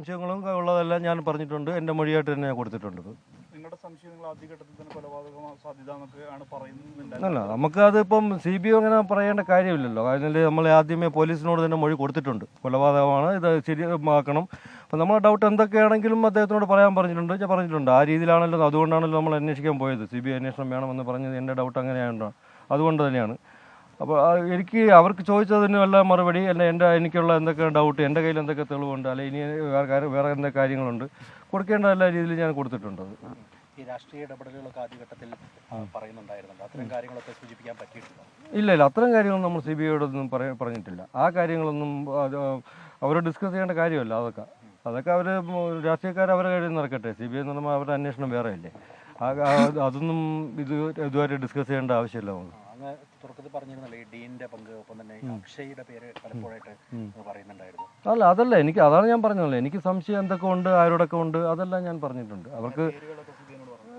സംശയങ്ങളും ഉള്ളതെല്ലാം ഞാൻ പറഞ്ഞിട്ടുണ്ട്. എന്റെ മൊഴിയായിട്ട് തന്നെ കൊടുത്തിട്ടുണ്ട്. നിങ്ങളുടെ ആദ്യഘട്ടത്തിൽ തന്നെ കൊലപാതക സാധ്യത എന്നൊക്കെയാണ് പറയുന്നുണ്ട്. അല്ല നമുക്ക് അതിപ്പം സി ബി ഐ അങ്ങനെ പറയേണ്ട കാര്യമില്ലല്ലോ. കാരണം നമ്മൾ ആദ്യമേ പോലീസിനോട് തന്നെ മൊഴി കൊടുത്തിട്ടുണ്ട്. കൊലപാതകമാണ് ഇത് ശരിയാക്കണം. അപ്പം നമ്മൾ ഡൗട്ട് എന്തൊക്കെയാണെങ്കിലും അദ്ദേഹത്തിനോട് പറയാൻ പറഞ്ഞിട്ടുണ്ട്. ഞാൻ പറഞ്ഞിട്ടുണ്ട്. ആ രീതിയിലാണല്ലോ അതുകൊണ്ടാണല്ലോ നമ്മൾ അന്വേഷിക്കാൻ പോയത്. സി ബി ഐ അന്വേഷണം വേണമെന്ന് പറഞ്ഞത്. എന്റെ ഡൗട്ട് അങ്ങനെയാണ് അതുകൊണ്ട് തന്നെയാണ്. അപ്പോൾ എനിക്ക് അവർക്ക് ചോദിച്ചതിന് വല്ല മറുപടി അല്ല എന്റെ എനിക്കുള്ള എന്തൊക്കെ ഡൗട്ട് എന്റെ കയ്യിൽ എന്തൊക്കെ തെളിവുണ്ട് അല്ലെ ഇനി വേറെ വേറെ എന്തൊക്കെ കാര്യങ്ങളുണ്ട് കൊടുക്കേണ്ട എല്ലാ രീതിയിലും ഞാൻ കൊടുത്തിട്ടുണ്ട്. ഈ രാഷ്ട്രീയ ഇടപെടലുകളൊക്കെ ആദ്യഘട്ടത്തിൽ ഘട്ടത്തിൽ പറയുന്നുണ്ടായിരുന്നു അത്തരം കാര്യങ്ങളൊക്കെ സൂചിപ്പിക്കാൻ പറ്റിയിട്ടുണ്ടോ? ഇല്ല ഇല്ല അത്തരം കാര്യങ്ങൾ നമ്മൾ സി ബി ഐയോടൊന്നും പറഞ്ഞിട്ടില്ല. ആ കാര്യങ്ങളൊന്നും അവരോട് ഡിസ്കസ് ചെയ്യേണ്ട കാര്യമല്ല അതൊക്കെ. അതൊക്കെ അവർ രാഷ്ട്രീയക്കാർ അവരുടെ കയ്യിൽ നടക്കട്ടെ. സി ബി ഐ എന്ന് പറയുമ്പോൾ അവരുടെ അന്വേഷണം വേറെ അല്ലേ അതൊന്നും ഇത് ഇതുവരെ ഡിസ്കസ് ചെയ്യേണ്ട ആവശ്യമില്ല നമുക്ക്. അങ്ങ് തുടക്കത്തിൽ പറഞ്ഞിരുന്നല്ലേ ഈ ഡീനിന്റെ പങ്ക് ഒപ്പം തന്നെ അക്ഷയുടെ പേര് പലപ്പോഴായിട്ട് പറയുന്നുണ്ടായിരുന്നു. അല്ല അതല്ല എനിക്ക് അതാണ് ഞാൻ പറഞ്ഞത്. എനിക്ക് സംശയം എന്തൊക്കെ ഉണ്ട് ആരോടൊക്കെ ഉണ്ട് അതെല്ലാം ഞാൻ പറഞ്ഞിട്ടുണ്ട്. അവർക്ക്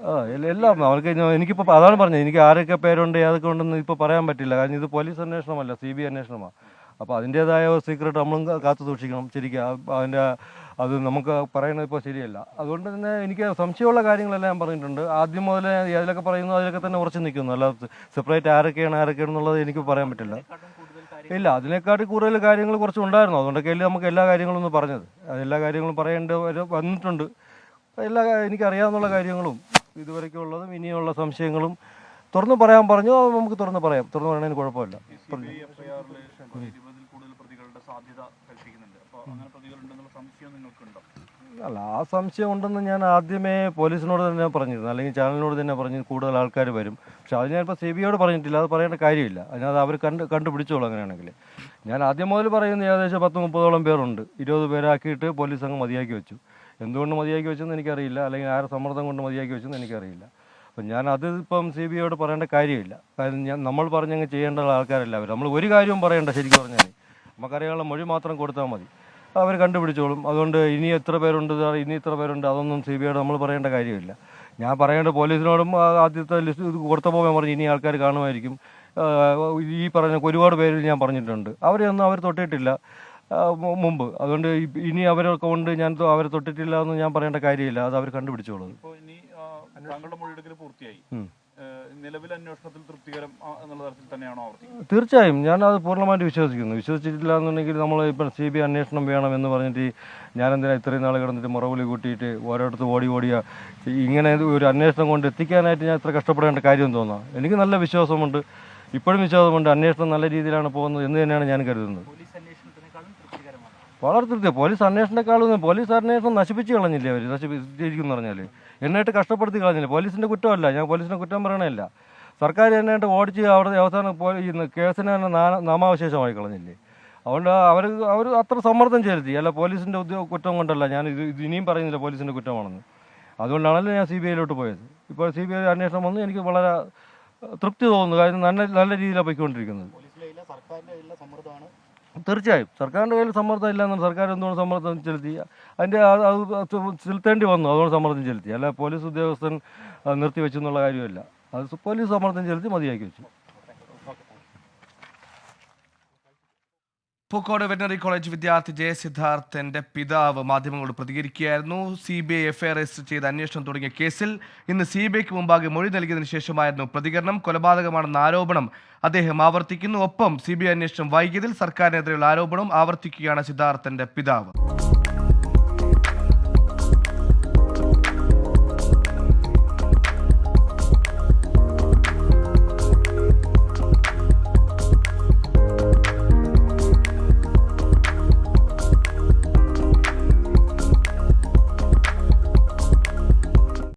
ആ എല്ല- അവർക്ക് എനിക്കിപ്പോൾ അതാണ് പറഞ്ഞത്. എനിക്ക് ആരൊക്കെ പേരുണ്ട് ഏതൊക്കെ ഉണ്ടെന്ന് ഇപ്പോൾ പറയാൻ പറ്റില്ല. കാരണം ഇത് പോലീസ് അന്വേഷണമല്ല സി ബി അന്വേഷണമാണ് അപ്പോൾ അതിന്റേതായ സീക്രട്ട് നമ്മളും കാത്തു സൂക്ഷിക്കണം. ശരിക്കും അതിന്റെ അത് നമുക്ക് പറയുന്നത് ഇപ്പോൾ ശരിയല്ല. അതുകൊണ്ട് തന്നെ എനിക്ക് സംശയമുള്ള കാര്യങ്ങളെല്ലാം ഞാൻ പറഞ്ഞിട്ടുണ്ട്. ആദ്യം മുതൽ ഏതിലൊക്കെ പറയുന്നു അതിലൊക്കെ തന്നെ ഉറച്ചു നിൽക്കുന്നു. അല്ല സെപ്പറേറ്റ് ആരൊക്കെയാണ് ആരൊക്കെയാണ് എന്നുള്ളത് എനിക്ക് പറയാൻ പറ്റില്ല. ഇല്ല അതിനെക്കാട്ടി കൂടുതൽ കാര്യങ്ങൾ കുറച്ച് ഉണ്ടായിരുന്നു. അതുകൊണ്ടൊക്കെയല്ലേ നമുക്ക് എല്ലാ കാര്യങ്ങളും ഒന്ന് പറഞ്ഞത്. എല്ലാ കാര്യങ്ങളും പറയേണ്ട വന്നിട്ടുണ്ട്. എല്ലാ എനിക്കറിയാവുന്നുള്ള എനിക്കറിയാവുന്ന കാര്യങ്ങളും ഇതുവരെയ്ക്കും ഉള്ളതും ഇനിയുള്ള സംശയങ്ങളും തുറന്നു പറയാൻ പറഞ്ഞു. നമുക്ക് തുറന്ന് പറയാം. തുറന്നു പറയണതിന് കുഴപ്പമില്ല പറഞ്ഞു. എഫ്ഐആറിൽ ഇരുപതിൽ കൂടുതൽ പ്രതികളുടെ സാധ്യത കൽപ്പിക്കുന്നുണ്ട്. അപ്പോൾ അങ്ങനെ പ്രതികളുണ്ടെന്നുള്ള സംശയം നിങ്ങൾക്കുണ്ടോ? അല്ല ആ സംശയം ഉണ്ടെന്ന് ഞാൻ ആദ്യമേ പോലീസിനോട് തന്നെ പറഞ്ഞിരുന്നു. അല്ലെങ്കിൽ ചാനലിനോട് തന്നെ പറഞ്ഞു കൂടുതൽ ആൾക്കാർ വരും. പക്ഷെ അത് ഞാനിപ്പോൾ സി ബി ഐയോട് പറഞ്ഞിട്ടില്ല. അത് പറയേണ്ട കാര്യമില്ല. അതിനകത്ത് അവർ കണ്ട് കണ്ടുപിടിച്ചോളൂ അങ്ങനെയാണെങ്കിൽ. ഞാൻ ആദ്യം മുതൽ പറയുന്നത് ഏകദേശം പത്ത് മുപ്പതോളം പേരുണ്ട്. ഇരുപത് പേരാക്കിയിട്ട് പോലീസ് അങ്ങ് മതിയാക്കി വെച്ചു. എന്തുകൊണ്ട് മതിയാക്കി വെച്ചെന്ന് എനിക്കറിയില്ല. അല്ലെങ്കിൽ ആരെ സമ്മർദ്ദം കൊണ്ട് മതിയാക്കി വെച്ചെന്ന് എനിക്കറിയില്ല. അപ്പം ഞാൻ അത് ഇപ്പം സി ബി ഐയോട് പറയേണ്ട കാര്യമില്ല. കാരണം ഞാൻ നമ്മൾ പറഞ്ഞങ്ങ് ചെയ്യേണ്ട ആൾക്കാരല്ല അവർ നമ്മൾ ഒരു കാര്യവും പറയേണ്ട ശരിക്കും പറഞ്ഞാൽ നമുക്കറിയാനുള്ള മൊഴി മാത്രം കൊടുത്താൽ മതി. അവർ കണ്ടുപിടിച്ചോളും. അതുകൊണ്ട് ഇനി എത്ര പേരുണ്ട് സാർ? ഇനി ഇത്ര പേരുണ്ട്. അതൊന്നും സി ബി ഐയോട് നമ്മൾ പറയേണ്ട കാര്യമില്ല. ഞാൻ പറയേണ്ട പോലീസിനോടും ആദ്യത്തെ ലിസ്റ്റ് ഇത് കൊടുത്തപ്പോൾ ഞാൻ പറഞ്ഞു ഇനി ആൾക്കാർ കാണുമായിരിക്കും. ഈ പറഞ്ഞ ഒരുപാട് പേരിൽ ഞാൻ പറഞ്ഞിട്ടുണ്ട്. അവരെയൊന്നും അവർ തൊട്ടിട്ടില്ല മുമ്പ്. അതുകൊണ്ട് ഇനി അവരൊക്കെ കൊണ്ട് ഞാൻ അവരെ തൊട്ടിട്ടില്ല എന്ന് ഞാൻ പറയേണ്ട കാര്യമില്ല. അത് അവർ കണ്ടുപിടിച്ചോളും. ഇപ്പോൾ ഇനി ആ, താങ്കളുടെ മൊഴിയെടുക്കൽ പൂർത്തിയായി. ഉം. ഏഹ്, നിലവിൽ അന്വേഷണത്തിൽ തൃപ്തികരം എന്നുള്ള തരത്തിൽ തന്നെയാണോ ആവർത്തിക്കുന്നത് തീർച്ചയായും. ഞാൻ അത് പൂർണമായിട്ട് വിശ്വസിക്കുന്നു. വിശ്വസിച്ചിട്ടില്ല എന്നുണ്ടെങ്കിൽ നമ്മൾ ഇപ്പം സി ബി അന്വേഷണം വേണം എന്ന് പറഞ്ഞിട്ട് ഞാനെന്തിനാ ഇത്രയും നാൾ കിടന്നിട്ട് മുറവിളി കൂട്ടിയിട്ട് ഓരോരുത്തർ ഓടി ഓടിയ ഇങ്ങനെ ഒരു അന്വേഷണം കൊണ്ട് എത്തിക്കാനായിട്ട് ഞാൻ ഇത്ര കഷ്ടപ്പെടേണ്ട കാര്യം തോന്നാം എനിക്ക് നല്ല വിശ്വാസമുണ്ട്. ഇപ്പോഴും വിശ്വാസമുണ്ട്. അന്വേഷണം നല്ല രീതിയിലാണ് പോകുന്നത് എന്ന് തന്നെയാണ് ഞാൻ കരുതുന്നത്. വളരെ പോലീസ് അന്വേഷണത്തെക്കാളും പോലീസ് അന്വേഷണം നശിപ്പിച്ച് കളഞ്ഞില്ലേ അവർ നശിപ്പിച്ചിരിക്കുന്നു പറഞ്ഞാൽ എന്നായിട്ട് കഷ്ടപ്പെടുത്തി കളഞ്ഞില്ല? പോലീസിന്റെ കുറ്റമല്ല. ഞാൻ പോലീസിനെ കുറ്റം പറയണമല്ല സർക്കാർ എന്നായിട്ട് ഓടിച്ച് അവിടെ അവസാനം പോലീസ് കേസിന് തന്നെ നാമാവശേഷമായി കളഞ്ഞില്ലേ? അതുകൊണ്ട് അവർ അവർ അത്ര സമ്മർദ്ദം ചെലുത്തി. അല്ല പോലീസിന്റെ ഉദ്യോഗ കുറ്റം കൊണ്ടല്ല. ഞാൻ ഇത് ഇത് ഇനിയും പറയുന്നില്ല പോലീസിന്റെ കുറ്റമാണെന്ന്. അതുകൊണ്ടാണല്ലോ ഞാൻ സി ബി ഐയിലോട്ട് പോയത്. ഇപ്പോൾ സി ബി ഐ അന്വേഷണം വന്ന് എനിക്ക് വളരെ തൃപ്തി തോന്നുന്നു. കാര്യം നല്ല നല്ല രീതിയിലാണ് പോയിക്കൊണ്ടിരിക്കുന്നത്. സർക്കാരിന്റെ സമ്മർദ്ദമാണ്. തീർച്ചയായും. സർക്കാരിന്റെ കയ്യിൽ സമ്മർദ്ദം ഇല്ല എന്നാണ് സർക്കാർ എന്തുകൊണ്ട് സമ്മർദ്ദം ചെലുത്തി? അതിന്റെ അത് ചെലുത്തേണ്ടി വന്നു. അതുകൊണ്ട് സമ്മർദ്ദം ചെലുത്തി. അല്ല പോലീസ് ഉദ്യോഗസ്ഥൻ നിർത്തി നിർത്തിവെച്ചു എന്നുള്ള കാര്യമല്ല. അത് പോലീസ് സമ്മർദ്ദം ചെലുത്തി മതിയാക്കി വെച്ചു. പൂക്കോട് വെറ്റിനറി കോളേജ് വിദ്യാർത്ഥി ജയ സിദ്ധാർത്ഥന്റെ പിതാവ് മാധ്യമങ്ങളോട് പ്രതികരിക്കുകയായിരുന്നു. C B I FIR register ചെയ്ത അന്വേഷണം തുടങ്ങിയ കേസിൽ ഇന്ന് സി ബി ഐക്ക് മുമ്പാകെ മൊഴി നൽകിയതിനു ശേഷമായിരുന്നു പ്രതികരണം. കൊലപാതകമാണെന്ന ആരോപണം അദ്ദേഹം ആവർത്തിക്കുന്നു. ഒപ്പം സി ബി ഐ അന്വേഷണം വൈകിയതിൽ സർക്കാരിനെതിരെയുള്ള ആരോപണം ആവർത്തിക്കുകയാണ് സിദ്ധാർത്ഥന്റെ പിതാവ്.